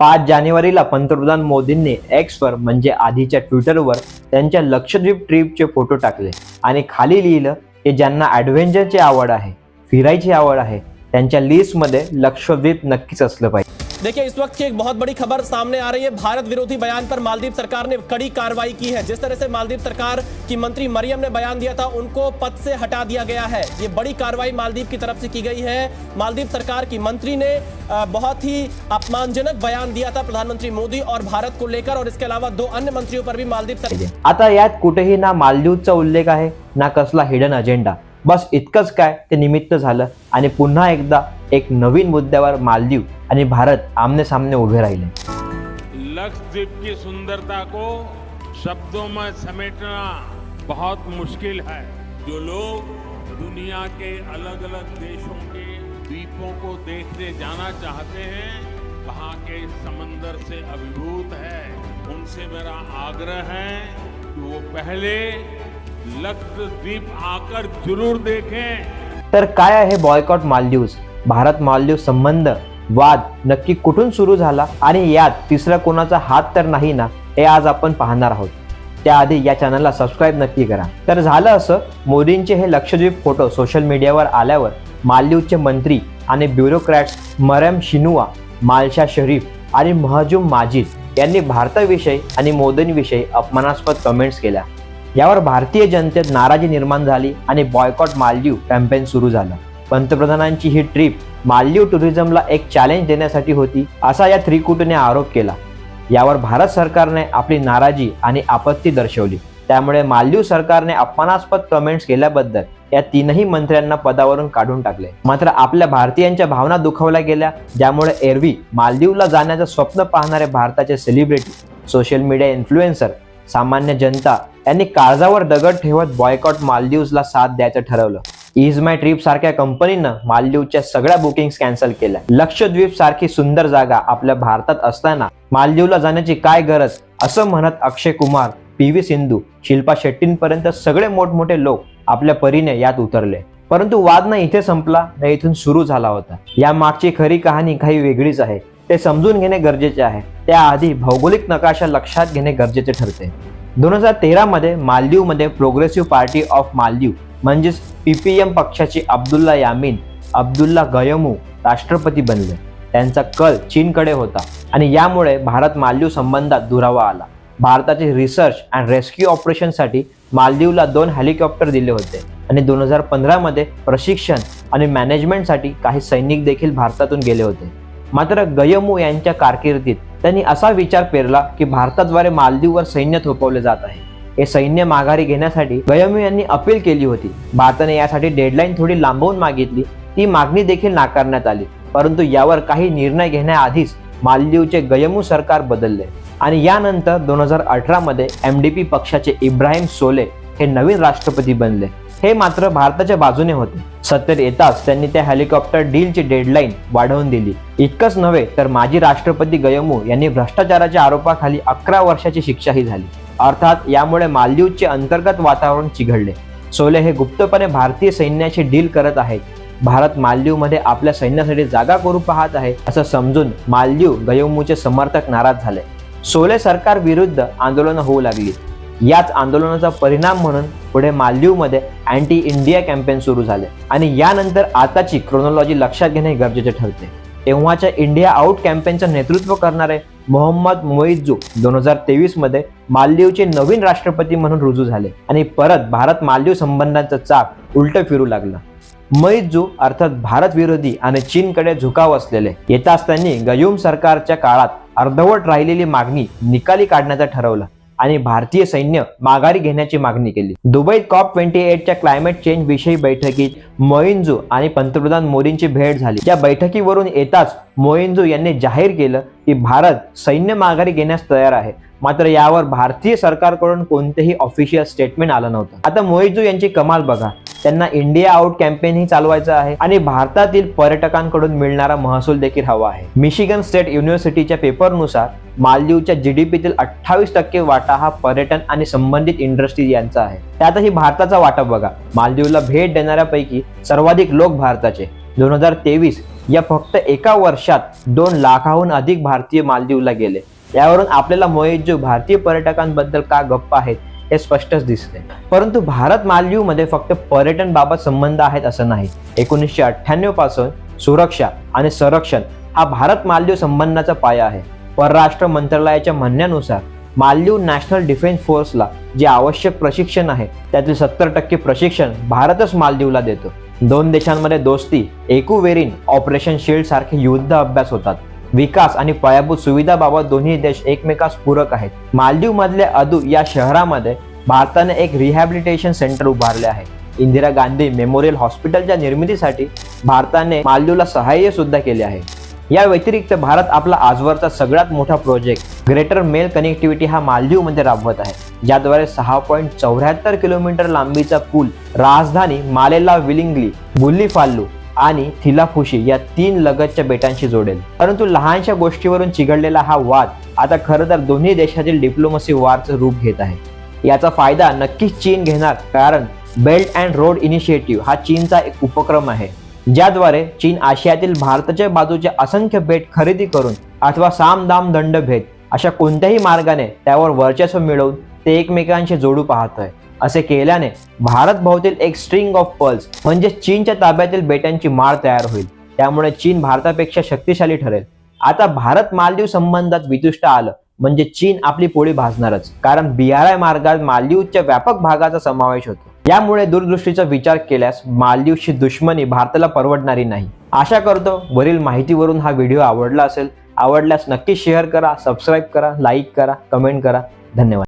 पाच जानेवारीला पंतप्रधान मोदींनी एक्सवर म्हणजे आधीच्या ट्विटरवर त्यांच्या लक्षद्वीप ट्रिपचे फोटो टाकले. आणि खाली लिहिलं की ज्यांना ॲडव्हेंचरची आवड आहे फिरायची आवड आहे त्यांच्या लिस्टमध्ये लक्षद्वीप नक्कीच असलं पाहिजे. देखिए इस वक्त की एक बहुत बड़ी खबर सामने आ रही है। भारत विरोधी बयान पर मालदीव सरकार ने कड़ी कार्रवाई की है। जिस तरह से मालदीव सरकार की मंत्री मरियम ने बयान दिया था उनको पद से हटा दिया गया है। ये बड़ी कार्रवाई मालदीव की तरफ से की गई है। मालदीव सरकार की मंत्री ने बहुत ही अपमानजनक बयान दिया था प्रधानमंत्री मोदी और भारत को लेकर और इसके अलावा दो अन्य मंत्रियों पर भी मालदीव सरकार आता यात कुठेही ना मालदीवचा उल्लेख आहे ना कसला हिडन अजेंडा बस ते निमित्त पुन्हा एकदा एक नवीन मुद्द्यावर मालदीव आणि भारत आमने सामने उभे राहिले. लक्षद्वीप की सुंदरता को शब्दों में समेटना बहुत मुश्किल है। जो लोग दुनिया के अलग अलग देशों के द्वीपों को देखने जाना चाहते हैं, वहाँ के समंदर से अभिभूत है। उनसे मेरा आग्रह है कि वो पहले लक्षद्वीप आकर जरूर देखें। तर काय आहे बॉयकॉट मालदीव्स? भारत मालदीव संबंध वाद नक्की कुठून सुरू झाला? आणि यात तिसरा कोणाचा हात तर नाही ना? हे आज आपण पाहणार आहोत. त्याआधी या चॅनलला सबस्क्राईब नक्की करा. तर झालं असं मोदींचे हे लक्षद्वीप फोटो सोशल मीडियावर आल्यावर मालदीवचे मंत्री आणि ब्युरोक्रॅट्स मरम शिनुआ मालशा शरीफ आणि महजूम माजिद यांनी भारताविषयी आणि मोदींविषयी अपमानास्पद कमेंट्स केल्या. यावर भारतीय जनतेत नाराजी निर्माण झाली आणि बॉयकॉट मालदीव कॅम्पेन सुरू झालं. पंतप्रधानांची ही ट्रिप मालदीव टुरिझमला एक चॅलेंज देण्यासाठी होती असा या त्रिकुटने आरोप केला. यावर भारत सरकारने आपली नाराजी आणि आपत्ती दर्शवली. त्यामुळे मालदीव सरकारने अपमानास्पद कमेंट्स केल्याबद्दल या तीनही मंत्र्यांना पदावरून काढून टाकले. मात्र आपल्या भारतीयांच्या भावना दुखावल्या गेल्या. ज्यामुळे एरवी मालदीवला जाण्याचं स्वप्न पाहणारे भारताचे सेलिब्रिटी सोशल मीडिया इन्फ्लुएन्सर सामान्य जनता यांनी काळजावर दगड ठेवत बॉयकॉट मालदीवला साथ द्यायचं ठरवलं. इज माय ट्रिप सारख्या कंपनीनं मालदीवच्या सगळ्या बुकिंग कॅन्सल केल्या. लक्षद्वीप सारखी सुंदर जागा आपल्या भारतात असताना मालदीवला जाण्याची काय गरज? असं म्हणत अक्षय कुमार पी व्ही सिंधू शिल्पा शेट्टींपर्यंत सगळे मोठमोठे लोक आपल्या परीने यात उतरले. परंतु वाद ना इथे संपला ना इथून सुरू झाला होता. या मागची खरी कहाणी काही वेगळीच आहे. ते समजून घेणे गरजेचे आहे. त्याआधी भौगोलिक नकाशा लक्षात घेणे गरजेचे ठरते. दोन हजार तेरामध्ये मालदीवमध्ये प्रोग्रेसिव्ह पार्टी ऑफ मालदीव म्हणजेच पीपीएम पक्षाची अब्दुल्ला यामीन अब्दुल्ला गयमू राष्ट्रपती बनले. त्यांचा कल चीनकडे होता आणि यामुळे भारत मालदीव संबंधात दुरावा आला. भारताचे रिसर्च अँड रेस्क्यू ऑपरेशनसाठी मालदीवला दोन हेलिकॉप्टर दिले होते आणि दोन हजार पंधरामध्ये प्रशिक्षण आणि मॅनेजमेंटसाठी काही सैनिक देखील भारतातून गेले होते. मात्र गयमू यांच्या कारकिर्दीत त्यांनी असा विचार पेरला की भारताद्वारे मालदीववर सैन्य थोपवले जात आहे. हे सैन्य माघारी घेण्यासाठी गयमी यांनी अपील केली होती. भारताने यासाठी डेडलाईन थोडी लांबवून मागितली. ती मागणी देखील नाकारण्यात आली. परंतु यावर काही निर्णय घेण्याआधीच मालदीवचे गयमू सरकार बदलले. आणि यानंतर दोन हजार अठरामध्ये एम डी पी पक्षाचे इब्राहिम सोले हे नवीन राष्ट्रपती बनले. हे मात्र भारताच्या बाजूने होते. सत्तेत येताच त्यांनी त्या हेलिकॉप्टर डीलची डेडलाईन वाढवून दिली. इतकंच नव्हे तर माजी राष्ट्रपती गयमू यांनी भ्रष्टाचाराच्या आरोपाखाली अकरा वर्षाची शिक्षाही झाली. अर्थात यामुळे मालदीवचे अंतर्गत वातावरण चिघडले सोले हे गुप्तपणे भारतीय सैन्याशी डील करत आहेत. भारत मालदीवमध्ये आपल्या सैन्यासाठी जागा करू पाहत आहे असं समजून मालदीव गयमूचे समर्थक नाराज झाले. सोले सरकार विरुद्ध आंदोलन होऊ लागली. याच आंदोलनाचा परिणाम म्हणून पुढे मालदीवमध्ये अँटी इंडिया कॅम्पेन सुरू झाले. आणि यानंतर आताची क्रोनॉलॉजी लक्षात घेणे गरजेचे ठरते. तेव्हाच्या इंडिया आउट कॅम्पेनचं नेतृत्व करणारे मोहम्मद मोईजू दोन हजार तेवीसमध्ये मालदीवचे नवीन राष्ट्रपती म्हणून रुजू झाले. आणि परत भारत मालदीव संबंधांचं चाक उलट फिरू लागलं. मैजू अर्थात भारत विरोधी आणि चीनकडे झुकाव असलेले. येताच त्यांनी गयूम सरकारच्या काळात अर्धवट राहिलेली मागणी निकाली काढण्याचं ठरवलं. आणि भारतीय सैन्य माघारी घेण्याची मागणी केली. दुबईत कॉप ट्वेंटी एटच्या क्लायमेट चेंज विषयी बैठकीत मोइनजू आणि पंतप्रधान मोदींची भेट झाली. या बैठकीवरून येताच मोइनजू यांनी जाहीर केलं की भारत सैन्य माघारी घेण्यास तयार आहे. मात्र यावर भारतीय सरकारकडून कोणतेही ऑफिशियल स्टेटमेंट आलं नव्हतं. आता मोहितू यांची कमाल बघा. त्यांना इंडिया आउट कॅम्पेनही चालवायचं आहे आणि भारतातील पर्यटकांकडून मिळणारा महसूल देखील हवा आहे. मिशिगन स्टेट युनिव्हर्सिटीच्या पेपरनुसार मालदीवच्या जीडीपीतील अठ्ठावीस टक्के वाटा हा पर्यटन आणि संबंधित इंडस्ट्रीज यांचा आहे. त्यातही भारताचा वाटा बघा. मालदीवला भेट देणाऱ्यापैकी सर्वाधिक लोक भारताचे. दोन हजार तेवीस या फक्त एका वर्षात दोन लाखाहून अधिक भारतीय मालदीवला गेले. यावरून आपल्याला मोहित भारतीय पर्यटकांबद्दल का गप्प आहेत हे स्पष्टच दिसते. परंतु भारत मालदीवमध्ये फक्त पर्यटन बाबत संबंध आहेत असं नाही. एकोणीसशे अठ्ठ्याण्णवपासून सुरक्षा आणि संरक्षण हा भारत मालदीव संबंधाचा पाया आहे. परराष्ट्र मंत्रालयाच्या म्हणण्यानुसार मालदीव नॅशनल डिफेन्स फोर्सला जे आवश्यक प्रशिक्षण आहे त्यातील सत्तर टक्के प्रशिक्षण भारतच मालदीवला देतो. दोन देशांमध्ये दोस्ती एकुवेरिन ऑपरेशन शिल्ड सारखे युद्ध अभ्यास होतात. विकास आणि पायाभूत सुविधाबाबत दोन्ही देश एकमेकास पूरक आहेत. मालदीव मधल्या अदू या शहरामध्ये भारताने एक रिहॅबिलिटेशन सेंटर उभारले आहे. इंदिरा गांधी मेमोरियल हॉस्पिटलच्या निर्मितीसाठी भारताने मालदीवला सहाय्य सुद्धा केले आहे. या व्यतिरिक्त भारत आपला आजवरचा सगळ्यात मोठा प्रोजेक्ट ग्रेटर मेल कनेक्टिव्हिटी हा मालदीवमध्ये राबवत आहे. ज्याद्वारे सहा पॉईंट चौऱ्याहत्तर किलोमीटर लांबीचा पूल राजधानी मालेला विलिंगली बुल्लीफाल्लू आणि थिलाफुशी या तीन लगतच्या बेटांशी जोडेल. परंतु लहानशा गोष्टीवरून चिघडलेला हा वाद आता खरं तर दोन्ही देशातील डिप्लोमसी वारचं रूप घेत आहे. याचा फायदा नक्कीच चीन घेणार कारण बेल्ट अँड रोड इनिशिएटिव्ह हा चीनचा एक उपक्रम आहे ज्याद्वारे चीन आशियातील भारताच्या बाजूचे असंख्य बेट खरेदी करून अथवा साम दाम दंड भेद अशा कोणत्याही मार्गाने त्यावर वर्चस्व मिळवून ते एकमेकांशी जोडू पाहत आहे. असे केल्याने भारत भोवतील एक स्ट्रिंग ऑफ पर्ल्स म्हणजे चीनच्या ताब्यातील बेटांची माळ तयार होईल. त्यामुळे चीन भारतापेक्षा शक्तिशाली ठरेल. आता भारत मालदीव संबंधात वितुष्ट आलं म्हणजे चीन आपली पोळी भाजणारच कारण बीआरआय मार्गात मालदीवच्या व्यापक भागाचा समावेश होतो. यामुळे दूरदृष्टीचा विचार केल्यास मालदीवची दुश्मनी भारताला परवडणारी नाही. आशा करतो वरील माहितीवरून हा व्हिडिओ आवडला असेल. आवडल्यास नक्की शेअर करा सबस्क्राईब करा लाईक करा कमेंट करा. धन्यवाद.